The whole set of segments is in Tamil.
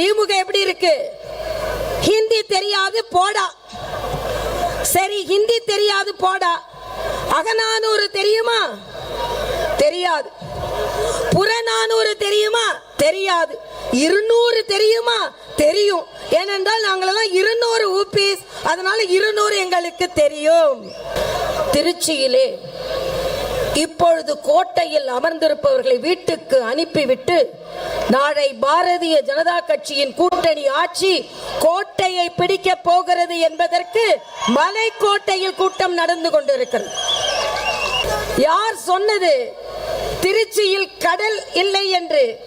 திமுக எப்படி இருக்கு? ஹிந்தி தெரியாது போடா. சரி ஹிந்தி தெரியாது போடா. அகநானூறு தெரியுமா? தெரியாது. புறநானூறு தெரியுமா? தெரியாது. இருநூறு தெரியுமா? தெரியும். ஏனென்றால் நாங்களெல்லாம் இருநூறு ஊபிஸ் அதனால இருநூறு எங்களுக்கு தெரியும். திருச்சியிலே இப்பொழுது கோட்டையில் அமர்ந்திருப்பவர்களை வீட்டுக்கு அனுப்பிவிட்டு நாளை பாரதிய ஜனதா கட்சியின் கூட்டணி ஆட்சி கோட்டையை பிடிக்க போகிறது என்பதற்கு மலைக்கோட்டையில் கூட்டம் நடந்து கொண்டிருக்கிறது. யார் சொன்னது? திருச்சியில் கடல் இல்லை என்று.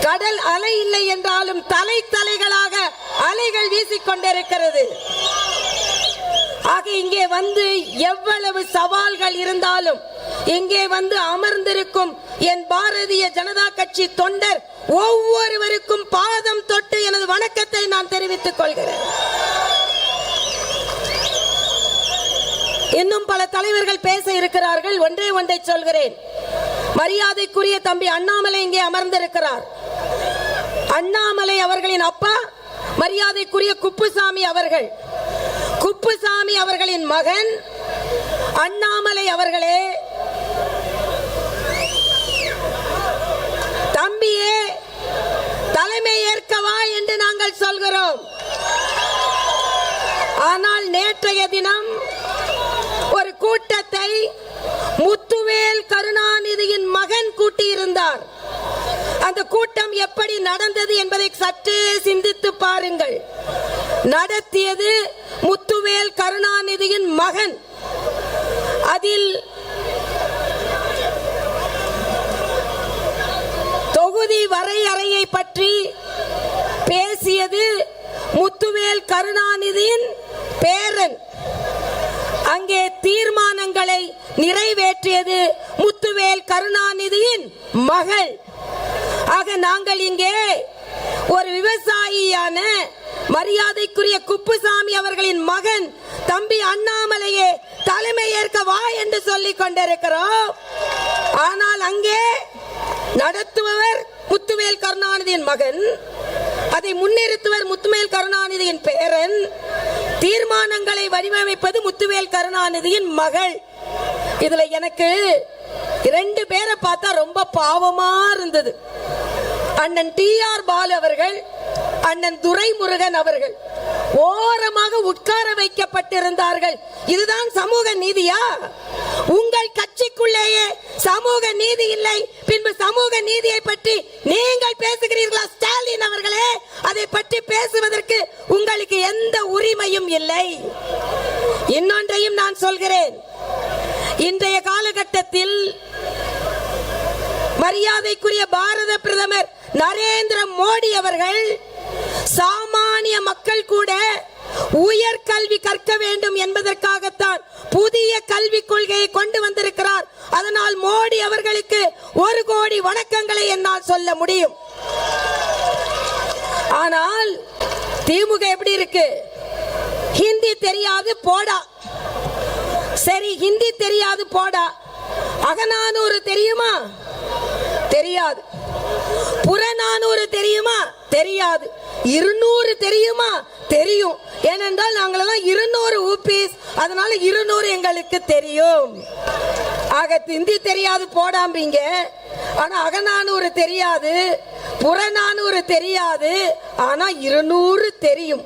கடல் அலை இல்லை என்றாலும் தலை தலைகளாக அலைகள் வீசிக்கொண்டிருக்கிறது ஆக இங்கே வந்து எவ்வளவு சவால்கள் இருந்தாலும் இங்கே வந்து அமர்ந்திருக்கும் என் பாரதிய ஜனதா கட்சி தொண்டர் ஒவ்வொருவருக்கும் பாதம் தொட்டு எனது வணக்கத்தை நான் தெரிவித்துக் கொள்கிறேன். இன்னும் பல தலைவர்கள் பேச இருக்கிறார்கள் ஒன்றே ஒன்றை சொல்கிறேன். மரியாதைக்குரிய தம்பி அண்ணாமலை இங்கே அமர்ந்திருக்கிறார். அண்ணாமலை அவர்களின் அப்பா மரியாதைக்குரிய குப்புசாமி அவர்கள். குப்புசாமி அவர்களின் மகன் அண்ணாமலை அவர்களே. தம்பியே தலைமை ஏற்கவா என்று நாங்கள் சொல்கிறோம். ஆனால் நேற்றைய தினம் ஒரு கூட்டத்தை முத்துவேல் கருணாநிதியின் மகன் கூட்டியிருந்தார். அந்த கூட்டம் எப்படி நடந்தது என்பதை சற்றே சிந்தித்து பாருங்கள். நடத்தியது முத்துவேல் கருணாநிதியின் மகன். அதில் தொகுதி வரையறையை பற்றி பேசியது முத்துவேல் கருணாநிதியின் பேரன். அங்கே தீர்மானங்களை நிறைவேற்றியது முத்துவேல் கருணாநிதியின் மகள். ஆக நாங்கள் இங்கே ஒரு விவசாயியான மரியாதைக்குரிய குப்புசாமி அவர்களின் மகன் தம்பி அண்ணாமலையே தலைமை ஏற்க வா என்று சொல்லிக் கொண்டிருக்கிறோம். ஆனால் அங்கே நடத்துபவர் முத்துவேல் கருணாநிதியின் மகன். அதை முன்னிறுத்துவர் முத்துவேல் கருணாநிதியின் பேரன். தீர்மானங்களை வடிவமைப்பது முத்துவேல் கருணாநிதியின் மகள். இதுல எனக்கு இரண்டு பேரை பார்த்தா ரொம்ப பாவமா இருந்தது. அண்ணன் டி ஆர் பாலு அவர்கள் அண்ணன் துரைமுருகன் அவர்கள். ஓரம் ஓரமாக உட்கார வைக்கப்பட்டிருந்தார்கள். இதுதான் சமூக நீதியா? உங்கள் கட்சிக்குள்ளேயே சமூக நீதி இல்லை. பின்பு சமூக நீதியை பற்றி நீங்கள் பேசுகிறீர்களா ஸ்டாலின் அவர்களே? அதை பற்றி பேசுவதற்கு உங்களுக்கு எந்த உரிமையும் இல்லை. இன்னொன்றையும் நான் சொல்கிறேன். இன்றைய காலகட்டத்தில் மரியாதைக்குரிய பாரத பிரதமர் நரேந்திர மோடி அவர்கள் சாமானிய மக்கள் கூட உயர் கல்வி கற்க வேண்டும் என்பதற்காகத்தான் புதிய கல்விக் கொள்கையை கொண்டு வந்திருக்கிறார். அதனால் மோடி அவர்களுக்கு ஒரு கோடி வணக்கங்களை என்னால் சொல்ல முடியும். ஆனால் திமுக எப்படி இருக்கு? ஹிந்தி தெரியாது போடா. சரி ஹிந்தி தெரியாது போடா. அகநானூறு தெரியுமா? தெரியாது. புறநானூறு தெரியுமா? தெரியாது. இருநூறு தெரியுமா? தெரியும். ஏனென்றால் நாங்களெல்லாம் இருநூறு ஊபிஸ் அதனால இருநூறு எங்களுக்கு தெரியும். ஆக திந்தி தெரியாது போடாம்பீங்க. ஆனா அகநானூறு தெரியாது புறநானூறு தெரியாது ஆனா இருநூறு தெரியும்.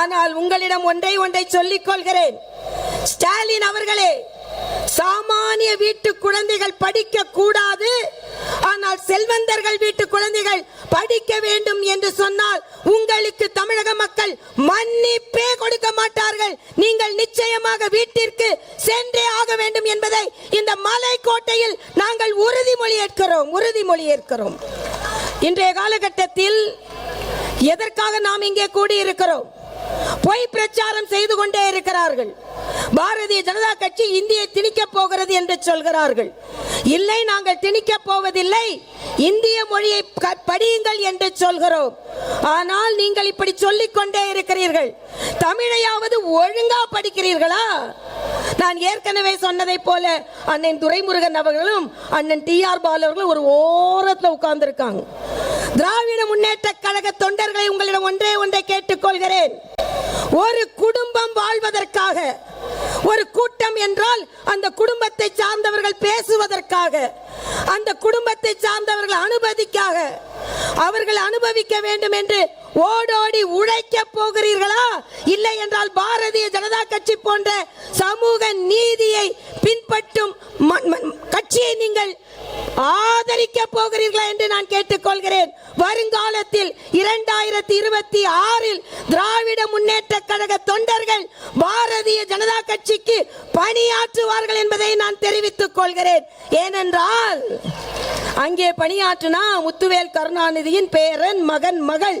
ஆனால் உங்களிடம் ஒன்றை ஒன்றை சொல்லிக் கொள்கிறேன். ஸ்டாலின் அவர்களே சாமானிய வீட்டு குழந்தைகள் படிக்க கூடாது. ஆனால் செல்வந்தர்கள் வீட்டு குழந்தைகள் படிக்க வேண்டும் என்று சொன்னால் உங்களுக்கு தமிழக மக்கள் மன்னிப்பே கொடுக்க மாட்டார்கள். நீங்கள் நிச்சயமாக வீட்டிற்கு சென்றே ஆக வேண்டும் என்பதை இந்த மலைக்கோட்டையில் நாங்கள் உறுதிமொழி ஏற்கிறோம் உறுதிமொழி ஏற்கிறோம். இன்றைய காலகட்டத்தில் எதற்காக நாம் இங்கே கூடியிருக்கிறோம்? பொய் பிரச்சாரம் செய்து கொண்டே இருக்கிறார்கள். பாரதிய ஜனதா கட்சி இந்தியை திணிக்க போகிறது என்று சொல்கிறார்கள். இல்லை நாங்கள் திணிக்க போவதில்லை. இந்திய மொழியை க- படியுங்கள் என்று சொல்கிறோம். ஆனால் நீங்கள் இப்படி சொல்லிக் கொண்டே இருக்கிறீர்கள். தமிழையாவது ஒழுங்கா படிக்கிறீர்களா? நான் ஏற்கனவே சொன்னதை போல அண்ணன் துரைமுருகன் அவர்களும் அண்ணன் டி ஆர் பாலு அவர்களும் ஒரு ஓரத்தில் உட்கார்ந்துருக்காங்க. திராவிட முன்னேற்ற கழக தொண்டர்களை உங்களிடம் ஒன்றே ஒன்றை கேட்டுக்கொள்கிறேன். ஒரு குடும்பம் வாழ்வதற்காக ஒரு கூட்டம் என்றால் அந்த குடும்பத்தை சார்ந்தவர்கள் பேசுவதற்காக அந்த குடும்பத்தை சார்ந்தவர்கள் அனுமதிக்காக அவர்கள் அனுபவிக்க வேண்டும் என்று ஓடோடி உழைக்க போகிறீர்களா? இல்லை என்றால் பாரதிய ஜனதா கட்சி போன்ற சமூக நீதியை பின்பற்றும் கட்சியை நீங்கள் ஆதரிக்க போகிறீர்களா என்று நான் கேட்டுக்கொள்கிறேன். வருங்காலத்தில் இரண்டாயிரத்தி இருபத்தி ஆறில் திராவிட முன்னேற்ற கழக தொண்டர்கள் பாரதிய ஜனதா கட்சிக்கு பணியாற்றுவார்கள் என்பதை நான் தெரிவித்துக் கொள்கிறேன். ஏனென்றால் அங்கே பணியாற்றினா முத்துவேல் கருணாநிதியின் பேரன் மகன் மகள்.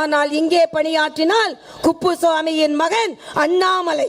ஆனால் இங்கே பணியாற்றினால் குப்புசுவாமியின் மகன் அண்ணாமலை.